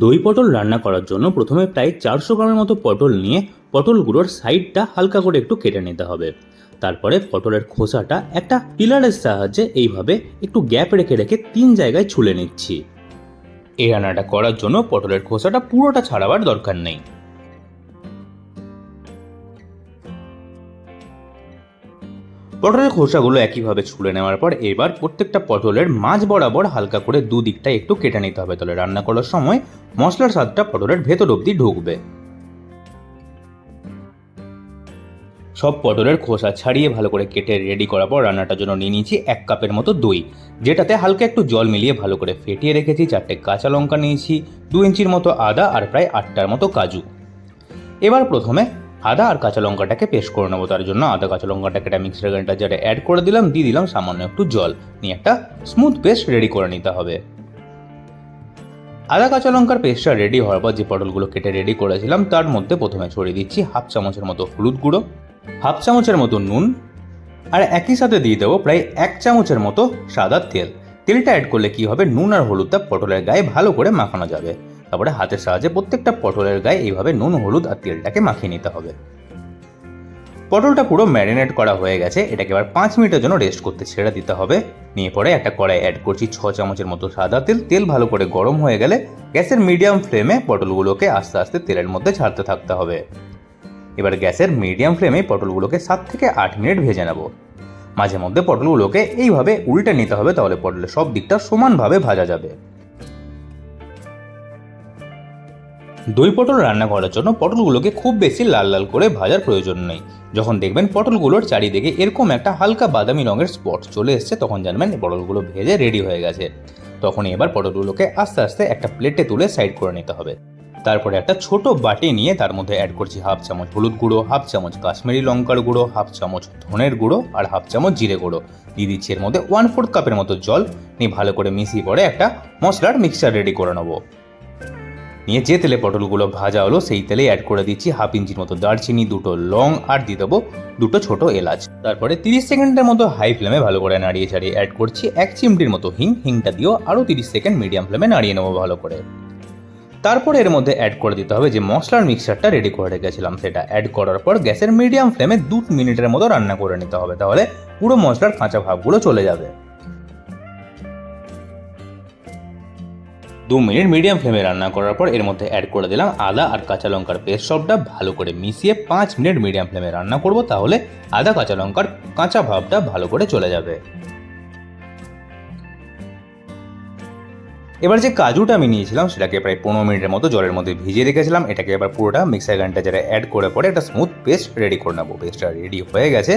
দই পটল রান্না করার জন্য প্রথমে প্রায় চারশো গ্রামের মতো পটল নিয়ে পটলগুলোর সাইডটা হালকা করে একটু কেটে নিতে হবে। তারপরে পটলের খোসাটা একটা পিলারের সাহায্যে এইভাবে একটু গ্যাপ রেখে রেখে তিন জায়গায় ছুলে নিচ্ছি। এই রান্নাটা করার জন্য পটলের খোসাটা পুরোটা ছাড়াবার দরকার নেই। পটলের খোসাগুলো একইভাবে ছুলে নেওয়ার পর এবার প্রত্যেকটা পটলের মাঝ বরাবর হালকা করে দুদিকটা একটু কেটে নিতে হবে। তাহলে রান্না করার সময় মশলার স্বাদটা পটলের ভেতর অবধি ঢুকবে। সব পটলের খোসা ছাড়িয়ে ভালো করে কেটে রেডি করার পর রান্নাটার জন্য নিয়ে নিয়েছি এক কাপের মতো দই। যেটাতে হালকা একটু জল মিলিয়ে ভালো করে ফেটিয়ে রেখেছি, চারটে কাঁচা লঙ্কা নিয়েছি, দু ইঞ্চির মতো আদা আর প্রায় আটটার মতো কাজু। এবার প্রথমে আদা আর কাঁচা লঙ্কাটাকে পেস্ট করে নেব, তার জন্য আদা, কাঁচা লঙ্কাটাকে একটা মিক্সার গ্রাইন্ডারে অ্যাড করে দিলাম, দিয়ে দিলাম সামান্য একটু জল। নিয়ে একটা স্মুথ পেস্ট রেডি করে নিতে হবে। আদা, কাঁচা লঙ্কার পেস্টটা রেডি হওয়ার পর যে পটলগুলো কেটে রেডি করেছিলাম, তার মধ্যে প্রথমে ছড়িয়ে দিচ্ছি হাফ চামচের মতো হলুদ গুঁড়ো হাফ চামচের মতো নুন, আর একই সাথে দিয়ে দেবো প্রায় এক চামচের মতো সাদা তেল। তেলটা অ্যাড করলে কি হবে? নুন আর হলুদটা পটলের গায়ে ভালো করে মাখানো যাবে। তারপরে হাতের সাহায্যে প্রত্যেকটা পটলের গায়ে এইভাবে নুন, হলুদ আর তেলটাকে মাখিয়ে নিতে হবে। পটলটা পুরো ম্যারিনেট করা হয়ে গেছে, এটাকে এবার পাঁচ মিনিটের জন্য রেস্ট করতে ছেড়ে দিতে হবে। নিয়ে পরে একটা কড়াই অ্যাড করছি ছ চামচের মতো সাদা তেল। তেল ভালো করে গরম হয়ে গেলে গ্যাসের মিডিয়াম ফ্লেমে পটলগুলোকে আস্তে আস্তে তেলের মধ্যে ছাড়তে থাকতে হবে। এবার গ্যাসের মিডিয়াম ফ্লেমে পটলগুলোকে সাত থেকে আট মিনিট ভেজে নেব। মাঝে মধ্যে পটলগুলোকে এইভাবে উল্টে নিতে হবে, তাহলে পটলের সব দিকটা সমানভাবে ভাজা যাবে। দই পটল রান্না করার জন্য পটলগুলোকে খুব বেশি লাল লাল করে ভাজার প্রয়োজন নেই। যখন দেখবেন পটলগুলোর চারিদিকে এরকম একটা হালকা বাদামি রঙের স্পট চলে এসছে, তখন জানবেন পটলগুলো ভেজে রেডি হয়ে গেছে। তখনই এবার পটলগুলোকে আস্তে আস্তে একটা প্লেটে তুলে সাইড করে নিতে হবে। তারপরে একটা ছোট বাটি নিয়ে তার মধ্যে অ্যাড করছি হাফ চামচ হলুদ গুঁড়ো হাফ চামচ কাশ্মীরি লঙ্কার গুঁড়ো হাফ চামচ ধনের গুঁড়ো আর হাফ চামচ জিরে গুঁড়ো। দিয়ে দিচ্ছি এর মধ্যে ওয়ান ফোর্থ কাপের মতো জল। নিয়ে ভালো করে মিশিয়ে পরে একটা মশলার মিক্সচার রেডি করে নেব। নিয়ে যে তেলে পটলগুলো ভাজা হলো, সেই তেলে অ্যাড করে দিচ্ছি হাফ ইঞ্চির মতো দারচিনি, দুটো লং, আর দিয়ে দেবো দুটো ছোট এলাচ। তারপরে তিরিশ সেকেন্ডের মতো হাই ফ্লেমে ভালো করে নাড়িয়ে ছাড়িয়ে অ্যাড করছি এক চিমটির মতো হিং। হিংটা দিয়েও আরও তিরিশ সেকেন্ড মিডিয়াম ফ্লেমে নাড়িয়ে নেব ভালো করে। তারপর এর মধ্যে অ্যাড করে দিতে হবে যে মশলার মিক্সারটা রেডি করে রেখেছিলাম সেটা। অ্যাড করার পর গ্যাসের মিডিয়াম ফ্লেমে দু মিনিটের মতো রান্না করে নিতে হবে, তাহলে পুরো মশলার কাঁচা ভাবগুলো চলে যাবে। দু মিনিট মিডিয়াম ফ্লেমে রান্না করার পর এর মধ্যে অ্যাড করে দিলাম আদা আর কাঁচা লঙ্কার পেস্ট সবটা ভালো করে মিশিয়ে পাঁচ মিনিট মিডিয়াম ফ্লেমে রান্না করব তাহলে আদা, কাঁচা লঙ্কার কাঁচা ভাবটা ভালো করে চলে যাবে। এবার যে কাজুটা আমি নিয়েছিলাম সেটাকে প্রায় পনেরো মিনিটের মতো জলের মধ্যে ভিজিয়ে রেখেছিলাম, এটাকে এবার পুরোটা মিক্সার গ্রাইন্ডারে অ্যাড করে পরে একটা স্মুথ পেস্ট রেডি করে নেব। পেস্টটা রেডি হয়ে গেছে।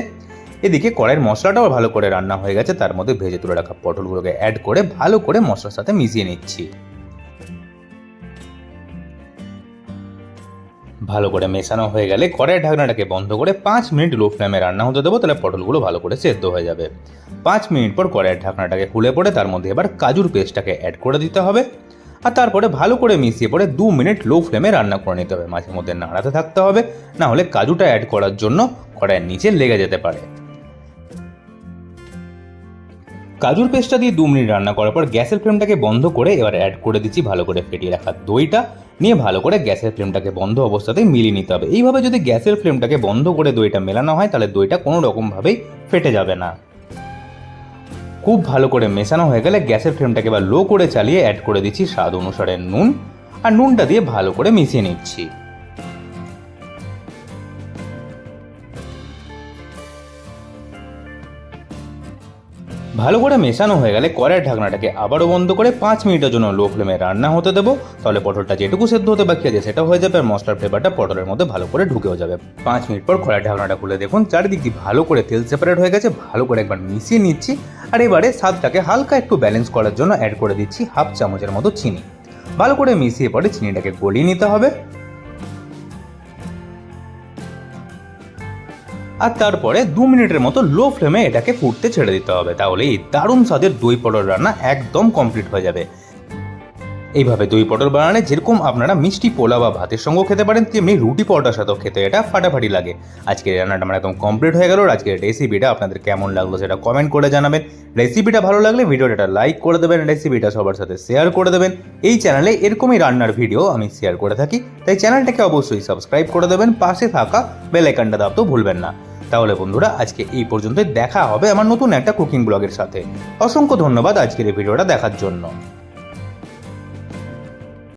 এদিকে কড়াইয়ের মশলাটাও ভালো করে রান্না হয়ে গেছে, তার মধ্যে ভেজে তুলে রাখা পটলগুলোকে অ্যাড করে ভালো করে মশলার সাথে মিশিয়ে নিচ্ছি। ভালো করে মেশানো হয়ে গেলে কড়াই ঢাকনাটাকে বন্ধ করে পাঁচ মিনিট লো ফ্লেমে রান্না হতে দেবো, তাহলে পটলগুলো ভালো করে সেদ্ধ হয়ে যাবে। পাঁচ মিনিট পর কড়াইয়ের ঢাকনাটাকে খুলে পড়ে তার মধ্যে এবার কাজুর পেস্টটাকে অ্যাড করে দিতে হবে। আর তারপরে ভালো করে মিশিয়ে পরে দু মিনিট লো ফ্লেমে রান্না করে নিতে হবে। মাঝে মধ্যে নাড়াতে থাকতে হবে, না হলে কাজুটা অ্যাড করার জন্য কড়াইয়ের নিচে লেগে যেতে পারে। কাজুর পেস্টটা দিয়ে দু মিনিট রান্না করার পর গ্যাসের ফ্লেমটাকে বন্ধ করে এবার অ্যাড করে দিচ্ছি ভালো করে ফেটিয়ে রাখা দইটা। নিয়ে ভালো করে গ্যাসের ফ্লেমটাকে বন্ধ অবস্থাতেই মিলিয়ে নিতে হবে। এইভাবে যদি গ্যাসের ফ্লেমটাকে বন্ধ করে দইটা মেলানো হয়, তাহলে দইটা কোনো রকমভাবেই ফেটে যাবে না। খুব ভালো করে মেশানো হয়ে গেলে গ্যাসের ফ্লেমটাকে এবার লো করে চালিয়ে অ্যাড করে দিচ্ছি স্বাদ অনুসারে নুন। আর নুনটা দিয়ে ভালো করে মিশিয়ে নিচ্ছি। ভালো করে মেশানো হয়ে গেলে কড়াইয়ের ঢাকনাটাকে আবারও বন্ধ করে পাঁচ মিনিটের জন্য লো ফ্লেমে রান্না হতে দেবো। তাহলে পটলটা যেটুকু সেদ্ধ হতে বাকি আছে সেটা হয়ে যাবে আর মশলার ফ্লেভারটা পটলের মধ্যে ভালো করে ঢুকেও যাবে। পাঁচ মিনিট পর কড়াইয়ের ঢাকনাটা খুলে দেখুন, চারিদিক দিয়ে ভালো করে তেল সেপারেট হয়ে গেছে। ভালো করে একবার মিশিয়ে নিচ্ছি আর এবারে স্বাদটাকে হালকা একটু ব্যালেন্স করার জন্য অ্যাড করে দিচ্ছি হাফ চামচের মতো চিনি। ভালো করে মিশিয়ে পরে চিনিটাকে গলিয়ে নিতে হবে। আর তারপরে দু মিনিটের মতো লো ফ্লেমে এটাকে ফুটতে ছেড়ে দিতে হবে, তাহলে এই দারুণ স্বাদের দই পটল রান্না একদম কমপ্লিট হয়ে যাবে। এইভাবে দই পটল বানালে যেরকম আপনারা মিষ্টি পোলা বা ভাতের সঙ্গেও খেতে পারেন, তেমনি রুটি পরোটার সাথেও খেতে এটা ফাটাফাটি লাগে। আজকের রান্নাটা আমার একদম কমপ্লিট হয়ে গেল। আজকের রেসিপিটা আপনাদের কেমন লাগল সেটা কমেন্ট করে জানাবেন। রেসিপিটা ভালো লাগলে ভিডিওটা লাইক করে দেবেন রেসিপিটা সবার সাথে শেয়ার করে দেবেন। এই চ্যানেলে এরকমই রান্নার ভিডিও আমি শেয়ার করে থাকি। তাই চ্যানেলটাকে অবশ্যই সাবস্ক্রাইব করে দেবেন। পাশে থাকা বেল আইকনটা দাবতেও ভুলবেন না। তাহলে বন্ধুরা, আজকে এই পর্যন্তই। দেখা হবে আমার নতুন একটা কুকিং ব্লগের সাথে। অসংখ্য ধন্যবাদ আজকের এই ভিডিওটা দেখার জন্য।